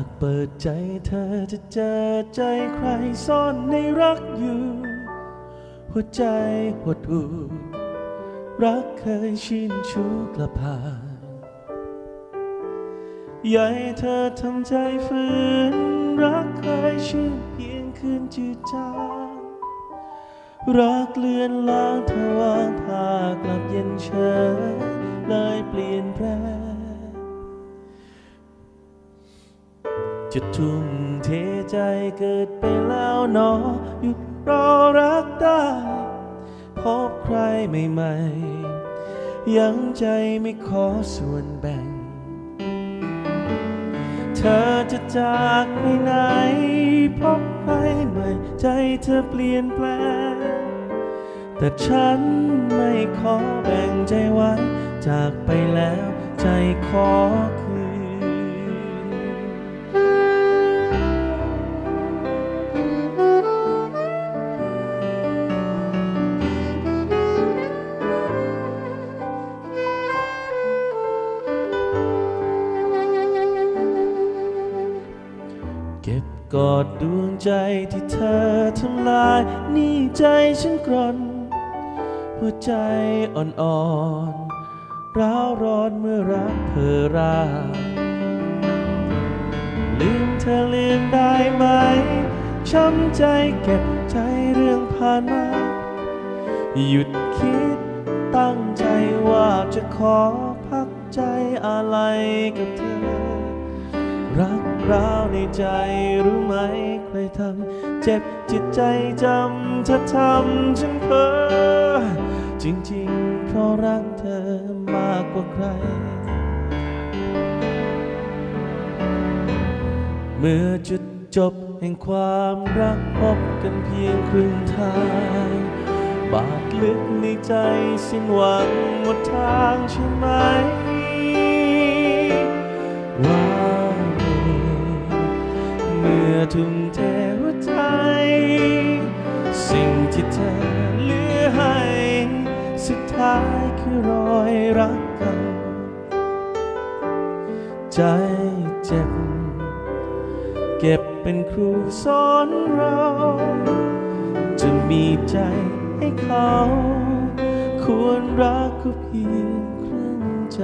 ากเปิดใจเธอจะเจอใจใครซ่อนในรักอยู่ หัวใจหดหู่รักเคยชินชูกระพานยากให้เธอทำใจฝืน รักเคยชื่นเพียงคืนจืดจางรักเลือนลางเธอวางพากลับเย็นเฉยเลยเปลี่ยนแปลง จะทุ่มเทใจเกิดไปแล้วหนอหยุดรอรักได้ พบใครใหม่ๆ ยังใจไม่ขอส่วนแบ่ง เธอจะจากไปไหน พบใครใหม่ใจเธอเปลี่ยนแปลง แต่ฉันไม่ขอแบ่งใจไว้ จากไปแล้วใจขอคื กอดดวงใจที่เธอทำลาย นี่ใจฉันกรนหัวใจอ่อนๆร้าวร้อนเมื่อรักเพอราลืมเธอลืมได้ไหม ช้ำใจเก็บใจเรื่องผ่านมา หยุดคิดตั้งใจว่าจะขอพักใจอะไรกับเธอ รัก ร้าวในใจรู้ไหมใครทำเจ็บจิตใจจำเธอทำฉันเพ้อจริงๆ เพราะรักเธอมากกว่าใคร เมื่อจุดจบแห่งความรักพบกันเพียงครึ่งทาง บาดลึกในใจสิ้นหวังหมดทางใช่ไหม ทุ่มเทหัวใจ สิ่งที่เธอเหลือให้ สุดท้ายคือรอยรักเก่าใจเจ็บ เก็บเป็นครูสอนเรา จะมีใจให้เขา ควรรักก็เพียงครึ่งใจ